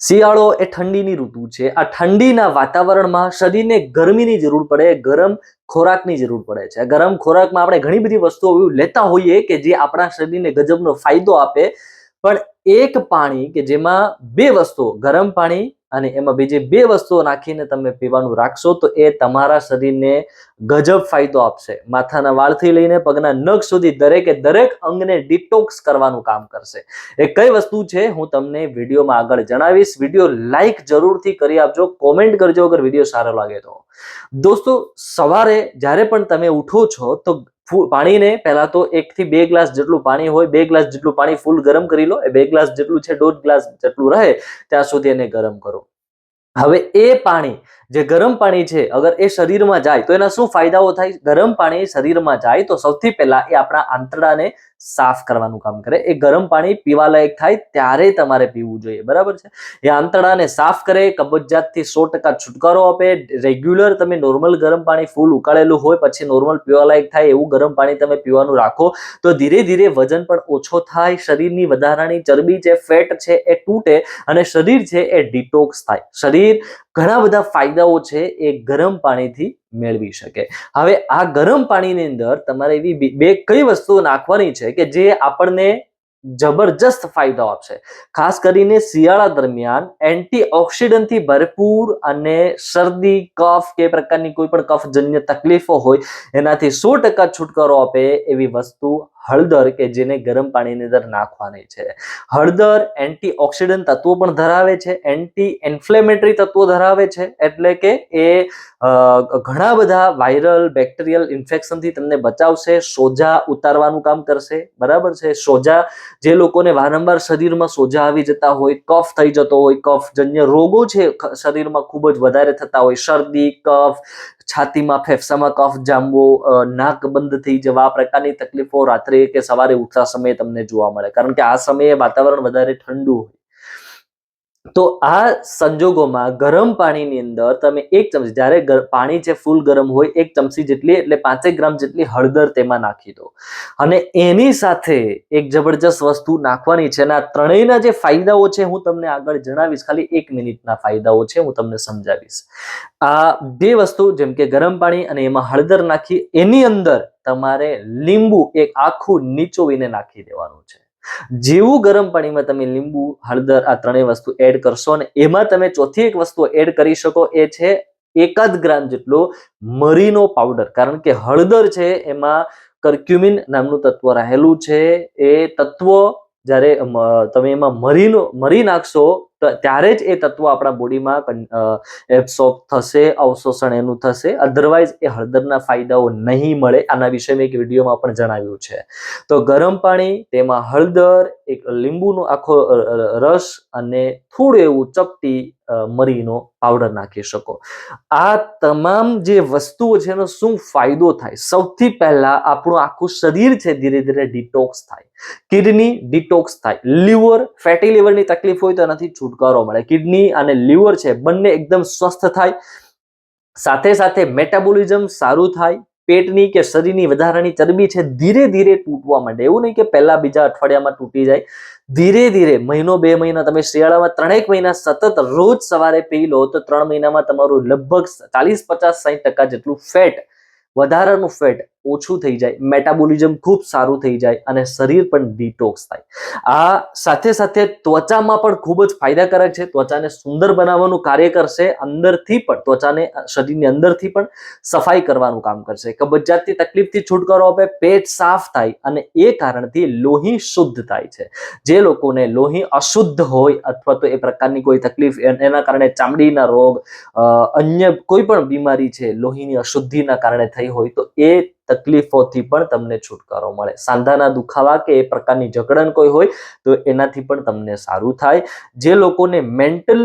શિયાળો એ ઠંડીની ઋતુ છે. આ ઠંડીના વાતાવરણમાં શરીરને ગરમીની જરૂર પડે, ગરમ ખોરાકની જરૂર પડે છે. ગરમ ખોરાકમાં આપણે ઘણી બધી વસ્તુઓ લેતા હોઈએ કે જે આપણા શરીરને ગજબનો ફાયદો આપે. પણ એક પાણી કે જેમાં બે વસ્તુઓ, ગરમ પાણી અને એમાં બીજી બે વસ્તુઓ નાખીને તમે પીવાનું રાખશો તો એ તમારા શરીરને ગજબ ફાયદો આપશે. માથાના વાળથી લઈને પગના નખ સુધી દરેકે દરેક અંગને ડિટોક્સ કરવાનું કામ કરશે. એ કઈ વસ્તુ છે હું તમને વિડીયોમાં આગળ જણાવીશ. વીડિયો લાઈક જરૂરથી કરી આપજો. કોમેન્ટ કરજો અગર વીડિયો સારો લાગે તો. દોસ્તો, સવારે જ્યારે પણ તમે ઉઠો છો તો પાણીને પહેલા તો એક થી બે ગ્લાસ જેટલું પાણી હોય, બે ગ્લાસ જેટલું પાણી ફૂલ ગરમ કરી લો, એ બે ગ્લાસ જેટલું છે, દોઢ ગ્લાસ જેટલું રહે, ત્યાં સુધી એને ગરમ કરો. હવે એ પાણી જે ગરમ પાણી છે, અગર એ શરીરમાં જાય, તો એના શું ફાયદાઓ થાય? ગરમ પાણી શરીરમાં જાય તો સૌથી પહેલા એ આપણા આંતરડાને સાફ કરવાનું કામ કરે. એ ગરમ પાણી પીવા લાયક થાય ત્યારે તમારે પીવું જોઈએ. બરાબર છે? એ આંતરડાને સાફ કરે, કબજિયાતથી સો ટકા છુટકારો આપે. રેગ્યુલર તમે નોર્મલ ગરમ પાણી ફૂલ ઉકાળેલું હોય, પછી નોર્મલ પીવા લાયક થાય એવું ગરમ પાણી તમે પીવાનું રાખો, તો ધીરે ધીરે વજન પણ ઓછો થાય, શરીરની વધારાની ચરબી છે ફેટ છે એ તૂટે અને શરીર છે એ ડિટોક્સ થાય. શરીર ઘણા બધા ફાયદાઓ છે એ ગરમ પાણીથી મેળવી શકે. હવે આ ગરમ પાણીની અંદર તમારે એવી બે કઈ વસ્તુઓ નાખવાની છે કે જે આપણને જબરજસ્ત ફાયદો આપશે. ખાસ કરીને શિયાળા દરમિયાન એન્ટીઓક્સિડન્ટથી ભરપૂર અને શરદી, કફ કે પ્રકારની કોઈ પણ કફજન્ય તકલીફો હોય, એનાથી સો ટકા છુટકારો આપે એવી વસ્તુ હળદર કે જેને ગરમ પાણીની અંદર નાખવાની છે. હળદર એન્ટીઓક્સિડન્ટ તત્વો પણ ધરાવે છે એન્ટી ઇન્ફ્લેમેટરી તત્વો ધરાવે છે, એટલે કે એ ઘણા બધા વાયરલ બેક્ટેરિયલ ઇન્ફેક્શનથી તમને બચાવશે, સોજા ઉતારવાનું કામ કરશે, બરાબર છે? સોજા, જે લોકોને વારંવાર શરીરમાં સોજા આવી જતા હોય, કફ થઈ જતો હોય કફ જન્ય રોગો છે શરીરમાં ખૂબ જ વધારે થતા હોય, શરદી, કફ છાતીમાં ફેફસામાં કફ જામવો નાક બંધ થઈ જવા, આ પ્રકારની તકલીફો રાત્રે કે સવારે ઉઠતા સમયે તમને જોવા મળે. કારણ કે આ સમયે વાતાવરણ વધારે ઠંડુ હોય તો આ સંજોગોમાં ગરમ પાણીની અંદર તમે એક ચમચી, જ્યારે પાણી છે ફૂલ ગરમ હોય, એક ચમચી જેટલી એટલે પાંચેક ગ્રામ જેટલી હળદર તેમાં નાખી દો. અને એની સાથે એક જબરજસ્ત વસ્તુ નાખવાની છે અને આ ત્રણેયના જે ફાયદાઓ છે હું તમને આગળ જણાવીશ. ખાલી એક મિનિટના ફાયદાઓ છે, હું તમને સમજાવીશ. આ બે વસ્તુ, જેમ કે ગરમ પાણી અને એમાં હળદર નાખી, એની અંદર તમારે લીંબુ એક આખું નીચોવીને નાખી દેવાનું છે. જેવું ગરમ પાણીમાં તમે લીંબુ, હળદર આ ત્રણેય વસ્તુ એડ કરશો અને એમાં તમે ચોથી એક વસ્તુ એડ કરી શકો એ છે એકાદ ગ્રામ જેટલો મરીનો પાવડર કારણ કે હળદર છે એમાં કર્ક્યુમિન નામનું તત્વ રહેલું છે. એ તત્વ જ્યારે તમે એમાં મરીનો, મરી નાખશો ત્યારે જ એ તત્વ આપણા બોડીમાં એબ્સોર્બ થશે, અવશોષણ એનું થશે. અધરવાઇઝ એ હળદરના ફાયદાઓ નહીં મળે. આના વિશે મેં એક વિડીયોમાં પણ જણાવ્યું છે. તો ગરમ પાણી, તેમાં હળદર, એક લીંબુનો આખો રસ અને થોડું એવું ચપટી મરીનો પાવડર નાખી શકો. આ તમામ જે વસ્તુઓ છે એનો શું ફાયદો થાય? સૌથી પહેલા આપણું આખું શરીર છે ધીરે ધીરે ડિટોક્સ થાય. કિડની ડિટોક્સ થાય. લીવર ફેટી લીવરની તકલીફ હોય તો એનાથી છુટકારો મળે. કિડની અને લીવર છે, બંને એકદમ સ્વસ્થ થાય. સાથે સાથે મેટાબોલિઝમ સારું થાય. પેટની કે શરીરની વધારાની ચરબી છે, ધીરે ધીરે તૂટવા માંડે. એવું નહીં કે પહેલા બીજા અઠવાડિયામાં તૂટી જાય. ધીરે ધીરે, મહિનો, બે મહિના, તમે શિયાળામાં ત્રણેક મહિના સતત રોજ સવારે પી લો, તો ત્રણ મહિનામાં તમારું લગભગ ચાલીસ, પચાસ સાઠ ટકા જેટલું ફેટ, વધારાનું ફેટ ઓછું થઈ જાય મેટાબોલિઝમ ખૂબ સારું થઈ જાય અને શરીર પણ ડિટોક્સ થાય. આ સાથે સાથે ત્વચામાં પણ ખૂબ જ ફાયદાકારક છે. ત્વચાને સુંદર બનાવવાનું કાર્ય કરશે, અંદરથી પણ, ત્વચાને શરીરની અંદરથી પણ સફાઈ કરવાનું કામ કરશે. કબજિયાતની તકલીફથી છુટકારો આપે, પેટ સાફ થાય અને એ કારણથી લોહી શુદ્ધ થાય છે. જે લોકોને લોહી અશુદ્ધ હોય અથવા તો એ પ્રકારની કોઈ તકલીફ, એન- કારણે ચામડીના રોગ અન્ય કોઈ પણ બીમારી છે, લોહીની અશુદ્ધિના કારણે થઈ હોય તો એ તકલીફોથી પણ તમને છુટકારો મળે. સાંધાના દુખાવા કે એ પ્રકારની જકડન કોઈ હોય તો એનાથી પણ તમને સારું થાય. જે લોકોને મેન્ટલ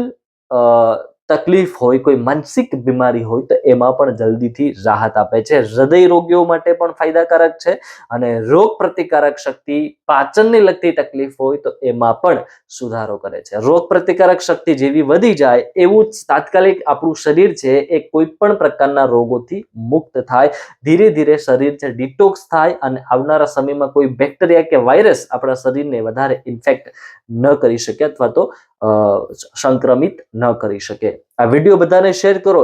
તકલીફ હોય, કોઈ માનસિક બીમારી હોય, તો એમાં પણ જલ્દીથી રાહત આપે છે. હૃદય રોગીઓ માટે પણ ફાયદાકારક છે અને રોગ પ્રતિકારક શક્તિ પાચનને લગતી તકલીફ હોય, તો એમાં પણ સુધારો કરે છે. રોગ પ્રતિકારક શક્તિ જેવી વધી જાય, એવું જ તાત્કાલિક આપણું શરીર છે એ કોઈ પણ પ્રકારના રોગોથી મુક્ત થાય. ધીરે ધીરે શરીર છે ડિટોક્સ થાય અને આવનારા સમયમાં કોઈ બેક્ટેરિયા કે વાયરસ આપણા શરીરને વધારે ઇન્ફેક્ટ ન કરી શકે અથવા તો સંક્રમિત ન કરી શકે. આ વીડિયો બધાને શેર કરો.